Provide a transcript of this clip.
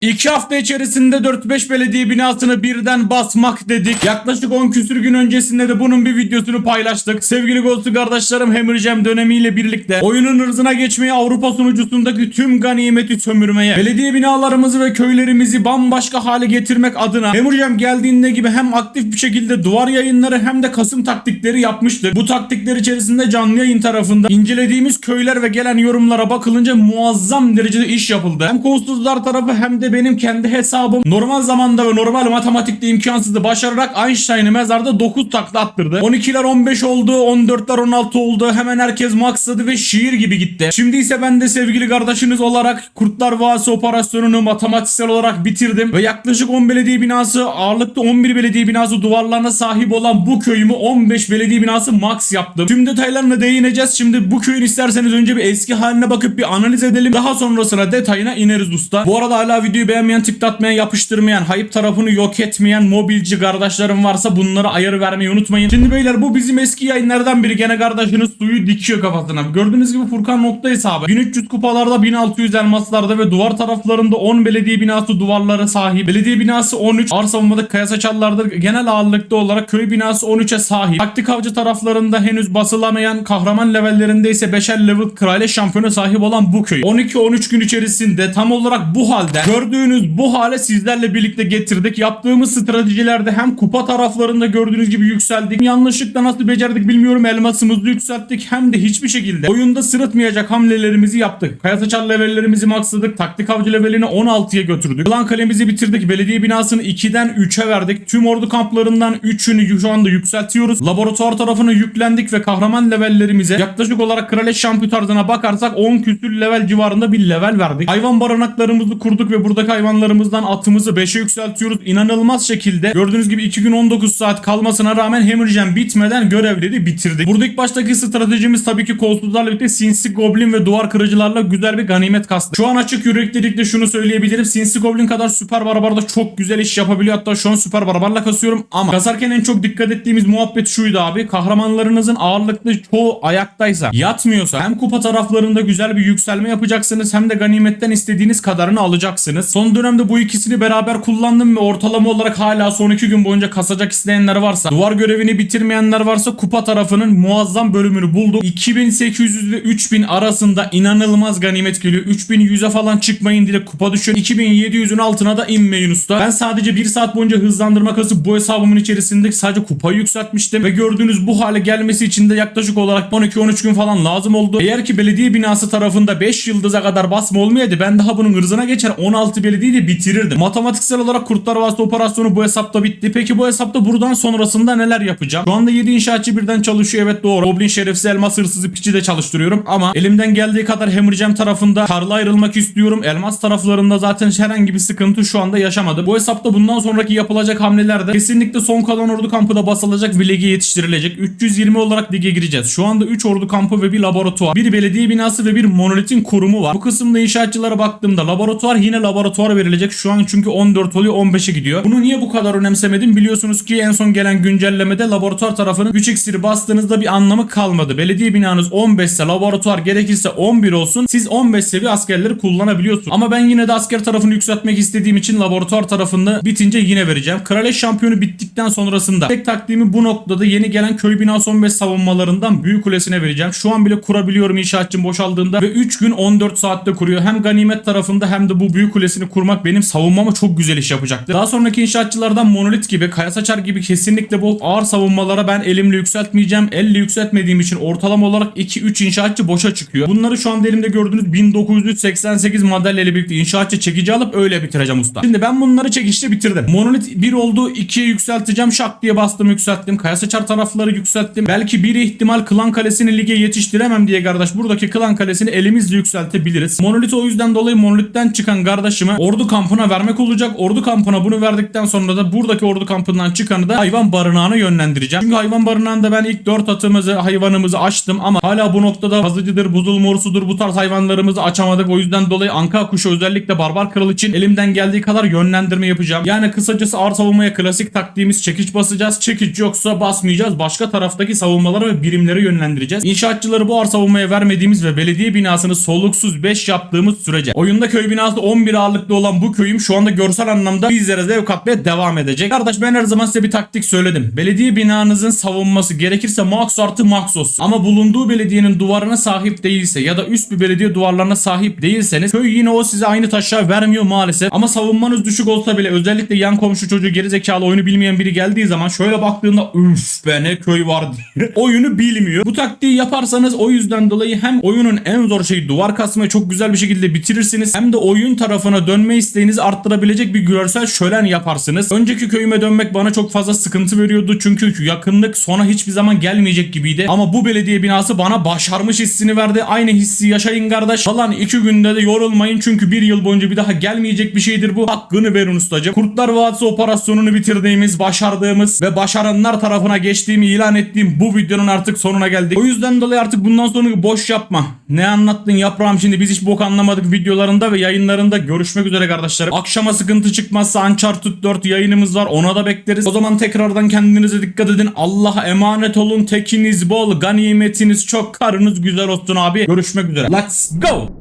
İki hafta içerisinde 4-5 belediye binasını birden basmak dedik. Yaklaşık 10 küsür gün öncesinde de bunun bir videosunu paylaştık. Sevgili Ghost'u kardeşlerim Hammer dönemiyle birlikte oyunun hırzına geçmeye Avrupa sunucusundaki tüm ganimeti sömürmeye, belediye binalarımızı ve köylerimizi bambaşka hale getirmek adına Hammer geldiğinde gibi hem aktif bir şekilde duvar yayınları hem de Kasım taktikleri yapmıştık. Bu taktikler içerisinde canlı yayın tarafında incelediğimiz köyler ve gelen yorumlara bakılınca muazzam derecede iş yapıldı. Hem kolsuzlar tarafı hem de benim kendi hesabım normal zamanda ve normal matematikte imkansızdı başararak Einstein'ı mezarda 9 takla attırdı. 12'ler 15 oldu, 14'ler 16 oldu. Hemen herkes maksadı ve şiir gibi gitti. Şimdi ise ben de sevgili kardeşiniz olarak Kurtlar Vadisi operasyonunu matematiksel olarak bitirdim ve yaklaşık 10 belediye binası ağırlıkta 11 belediye binası duvarlarına sahip olan bu köyümü 15 belediye binası max yaptım. Tüm detaylarına değineceğiz. Şimdi bu köyün isterseniz önce bir eski haline bakıp bir analiz edelim. Daha sonrasına detayına ineriz usta. Bu arada hala videoyu beğenmeyen, tıklatmayan, yapıştırmayan, hayıp tarafını yok etmeyen mobilci kardeşlerim varsa bunlara ayarı vermeyi unutmayın. Şimdi beyler bu bizim eski yayınlardan biri. Gene kardeşiniz suyu dikiyor kafasına. Gördüğünüz gibi Furkan nokta hesabı. 1300 kupalarda 1600 elmaslarda ve duvar taraflarında 10 belediye binası duvarları sahip. Belediye binası 13. Ağır savunmada kaya saçarlardır. Genel ağırlıkta olarak köy binası 13'e sahip. Taktik avcı taraflarında henüz basılamayan kahraman levellerinde ise 5'er level kraliçe şampiyonu sahip olan bu köy. 12-13 gün içerisinde tam olarak bu halde gördüğünüz bu hale sizlerle birlikte getirdik. Yaptığımız stratejilerde hem kupa taraflarında gördüğünüz gibi yükseldik. Yanlışlıkla nasıl becerdik bilmiyorum elmasımızı yükselttik. Hem de hiçbir şekilde oyunda sırıtmayacak hamlelerimizi yaptık. Kaya saçar levellerimizi maksadık. Taktik avcı levelini 16'ya götürdük. Klan kalemizi bitirdik. Belediye binasını 2'den 3'e verdik. Tüm ordu kamplarından 3'ünü şu anda yükseltiyoruz. Laboratuvar tarafına yüklendik ve kahraman levellerimize yaklaşık olarak kraliçe şampiyon tarzına bakarsak 10 küsür level civarında bir level verdik. Hayvan barınaklarımızı kurduk ve buradaki hayvanlarımızdan atımızı 5'e yükseltiyoruz. İnanılmaz şekilde gördüğünüz gibi 2 gün 19 saat kalmasına rağmen Hammer Jam bitmeden görevleri bitirdik. Burada ilk baştaki stratejimiz tabii ki kolsuzlarla birlikte sinsi goblin ve duvar kırıcılarla güzel bir ganimet kastı. Şu an açık yüreklilikle şunu söyleyebilirim. Sinsi goblin kadar süper barbarda çok güzel iş yapabiliyor. Hatta şu an süper barbarla kasıyorum ama kasarken en çok dikkat ettiğimiz muhabbet şuydu abi. Kahramanlarınızın ağırlıklı çoğu ayaktaysa yatmıyorsa hem kupa taraflarında güzel bir yükselme yapacaksınız hem de ganimetten istediğiniz kadarını alacaksınız. Son dönemde bu ikisini beraber kullandım ve ortalama olarak hala son iki gün boyunca kasacak isteyenler varsa duvar görevini bitirmeyenler varsa kupa tarafının muazzam bölümünü bulduk. 2800 ile 3000 arasında inanılmaz ganimet geliyor. 3100'e falan çıkmayın direkt kupa düşün. 2700'ün altına da inmeyin usta. Ben sadece 1 saat boyunca hızlandırma kasıp bu hesabımın içerisinde sadece kupayı yükseltmiştim ve gördüğünüz bu hale gelmesi için de yaklaşık olarak 12-13 gün falan lazım oldu. Eğer ki belediye binası tarafında 5 yıldıza kadar basma olmayaydı ben daha bunun hırzına geçer 16 belediyeyi de bitirirdim. Matematiksel olarak Kurtlar Vadisi operasyonu bu hesapta bitti. Peki bu hesapta buradan sonrasında neler yapacağım? Şu anda 7 inşaatçı birden çalışıyor evet doğru. Goblin şerefsiz elmas hırsızı piçi de çalıştırıyorum ama elimden geldiği kadar Hammer Jam tarafında karla ayrılmak istiyorum. Elmas taraflarında zaten herhangi bir sıkıntı şu anda yaşamadım. Bu hesapta bundan sonraki yapılacak hamlelerde kesinlikle son kalan ordu kampı da basılacak ve lige yetiştirilecek. 320 olarak lige gireceğiz. Şu anda 3 ordu kampı ve bir laboratuvar. Bir belediye binası ve bir monolitin kurumu var. Bu kısımda inşaatçılara baktığımda laboratuvar yine laboratuvar verilecek. Şu an çünkü 14 oluyor 15'e gidiyor. Bunu niye bu kadar önemsemedim? Biliyorsunuz ki en son gelen güncellemede laboratuvar tarafının 3 iksiri bastığınızda bir anlamı kalmadı. Belediye binanız 15 ise laboratuvar gerekirse 11 olsun. Siz 15 seviye askerleri kullanabiliyorsunuz. Ama ben yine de asker tarafını yükseltmek istediğim için laboratuvar tarafında bitince yine vereceğim. Kraliçe şampiyonu bittikten sonrasında tek taktiğimi bu noktada yeni gelen köy binası 15 savunmalarından büyük kulesine vereceğim. Şu an bile kurabiliyorum inşaatçım boşaldığında ve 3 gün 14 saatte kuruyor. Hem ganimet tarafında hem de bu büyük kulesini kurmak benim savunmama çok güzel iş yapacaktır. Daha sonraki inşaatçılardan monolit gibi, kaya saçar gibi kesinlikle bu ağır savunmalara ben elimle yükseltmeyeceğim. Elle yükseltmediğim için ortalama olarak 2-3 inşaatçı boşa çıkıyor. Bunları şu anda elimde gördüğünüz 1988 modelle ile birlikte inşaatçı çekici alıp öyle bitireceğim usta. Şimdi ben bunları çekişte bitirdim. Monolit 1 oldu 2'ye yükselteceğim. Şak diye bastım yükselttim. Kaya saçar tarafları yükselttim. Belki bir ihtimal klan kalesini lige yetiştiremem diye kardeş. Buradaki klan kalesini elimizle yükseltebiliriz. Monolit o yüzden dolayı monolitten çıkan kardeşime ordu kampına vermek olacak. Ordu kampına bunu verdikten sonra da buradaki ordu kampından çıkanı da hayvan barınağına yönlendireceğim. Çünkü hayvan barınağında ben ilk 4 atımızı hayvanımızı açtım ama hala bu noktada hazıcıdır, buzul morusudur bu tarz hayvanlarımızı açamadık. O yüzden dolayı anka kuşu özellikle barbar kral için elimden geldiği kadar yönlendirme yapacağım. Yani kısacası ağır savunmaya klasik taktiğimiz çekiç basacağız. Çekiç yoksa basmayacağız. Başka taraftaki savunmalara ve birimlere yönlendireceğiz. İnşaatçıları bu ağır savunmaya vermediğimiz ve belediye binasını soluksuz 5 yaptığımız sürece oyunda köy binası 11 ağırlık ağırlıklı olan bu köyüm şu anda görsel anlamda bizlere zevk atmaya devam edecek. Kardeş ben her zaman size bir taktik söyledim. Belediye binanızın savunması gerekirse max artı max olsun. Ama bulunduğu belediyenin duvarına sahip değilse ya da üst bir belediye duvarlarına sahip değilseniz köy yine o size aynı taşa vermiyor maalesef. Ama savunmanız düşük olsa bile özellikle yan komşu çocuğu gerizekalı oyunu bilmeyen biri geldiği zaman şöyle baktığında üf be ne köy var diye oyunu bilmiyor. Bu taktiği yaparsanız o yüzden dolayı hem oyunun en zor şeyi duvar kasmayı çok güzel bir şekilde bitirirsiniz hem de oyun tarafına dönme isteğinizi arttırabilecek bir görsel şölen yaparsınız. Önceki köyüme dönmek bana çok fazla sıkıntı veriyordu çünkü yakınlık sona hiçbir zaman gelmeyecek gibiydi. Ama bu belediye binası bana başarmış hissini verdi. Aynı hissi yaşayın kardeş. Falan iki günde de yorulmayın çünkü bir yıl boyunca bir daha gelmeyecek bir şeydir bu. Hakkını verin ustacım. Kurtlar Vadisi operasyonunu bitirdiğimiz, başardığımız ve başaranlar tarafına geçtiğimi ilan ettiğim bu videonun artık sonuna geldik. O yüzden dolayı artık bundan sonra boş yapma. Ne anlattın yaprağım şimdi biz hiç bok anlamadık videolarında ve yayınlarında görüşmek üzere kardeşlerim. Akşama sıkıntı çıkmazsa Uncharted 4 yayınımız var ona da bekleriz. O zaman tekrardan kendinize dikkat edin. Allah'a emanet olun. Tekiniz bol, ganimetiniz çok, karınız güzel olsun abi. Görüşmek üzere. Let's go.